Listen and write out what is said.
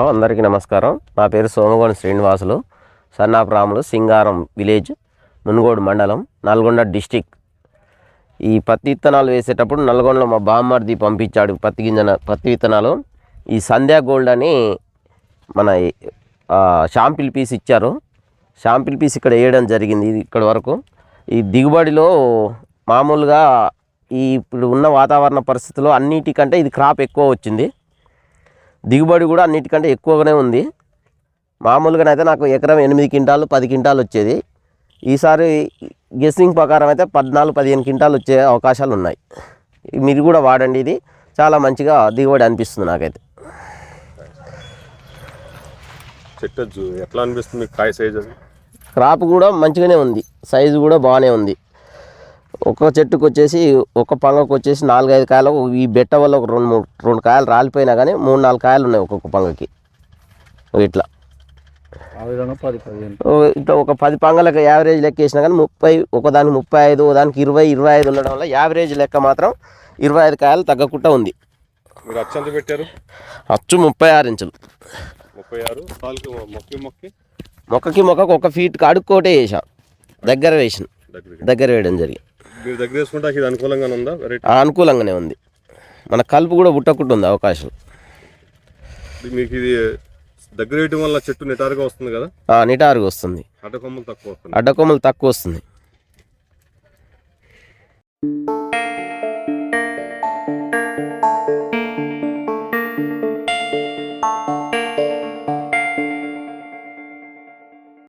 Hello అందరికీ నమస్కారం. నా పేరు సోమగోని శ్రీనివాసులు. సన్నాపురాములు సింగారం విలేజ్ మునుగోడు మండలం నల్గొండ డిస్టిక్. ఈ పత్తి విత్తనాలు వేసేటప్పుడు నల్గొండలో మా బామ్మర్ది పంపించాడు పత్తి గింజన పత్తి విత్తనాలు. ఈ సంధ్యా గోల్డ్ అని మన షాంపిల్ పీస్ ఇచ్చారు. షాంపిల్ పీస్ ఇక్కడ వేయడం జరిగింది ఇది ఇక్కడ వరకు. ఈ దిగుబడిలో మామూలుగా ఈ ఇప్పుడు ఉన్న వాతావరణ పరిస్థితుల్లో అన్నిటికంటే ఇది క్రాప్ ఎక్కువ వచ్చింది. దిగుబడి కూడా అన్నిటికంటే ఎక్కువగానే ఉంది. మామూలుగానైతే నాకు ఎకరం ఎనిమిది క్వింటాలు పది క్వింటాలు వచ్చేది. ఈసారి గెస్సింగ్ ప్రకారం అయితే పద్నాలుగు పదిహేను క్వింటాలు వచ్చే అవకాశాలు ఉన్నాయి. మీరు కూడా వాడండి ఇది. చాలా మంచిగా దిగుబడి అనిపిస్తుంది నాకైతే. చెట్టు ఎట్లా అనిపిస్తుంది? కాయ సైజ్ క్రాప్ కూడా మంచిగానే ఉంది. సైజు కూడా బాగానే ఉంది. ఒక చెట్టుకు వచ్చేసి ఒక పంగకు వచ్చేసి నాలుగైదు కాయలు ఈ బెట్ట వల్ల ఒక రెండు మూడు రెండు కాయలు రాలిపోయినా కానీ మూడు నాలుగు కాయలు ఉన్నాయి ఒక్కొక్క పంగకి. ఇట్లా. ఇట్లా ఒక పది పంగలకు యావరేజ్ లెక్క వేసినా కానీ ముప్పై ఒకదానికి ముప్పై ఐదు దానికి ఇరవై ఇరవై ఐదు ఉండడం వల్ల యావరేజ్ లెక్క మాత్రం ఇరవై ఐదు కాయలు తగ్గకుండా ఉంది. పెట్టారు? అచ్చు ముప్పై ఆరు ఇంచులు. ముప్పై ఆరు. పాలకి మొక్కి మొక్కి? మొక్కకి మొక్కకు ఒక ఫీట్ అడుక్కోటే వేసాం దగ్గర వేసిన. దగ్గర వేయడం జరిగింది. మీరు దగ్గర వేసుకుంటే ఇది అనుకూలంగానే ఉందా? అనుకూలంగానే ఉంది. మన కలుపు కూడా పుట్టకుండా ఉంది అవకాశం. మీకు ఇది దగ్గర వేయటం వల్ల చెట్టు నిటారుగా వస్తుంది కదా? నిటారుగా వస్తుంది. అడ్డ కొమ్మలు తక్కువ వస్తుంది అడ్డకొమ్మలు తక్కువ వస్తుంది.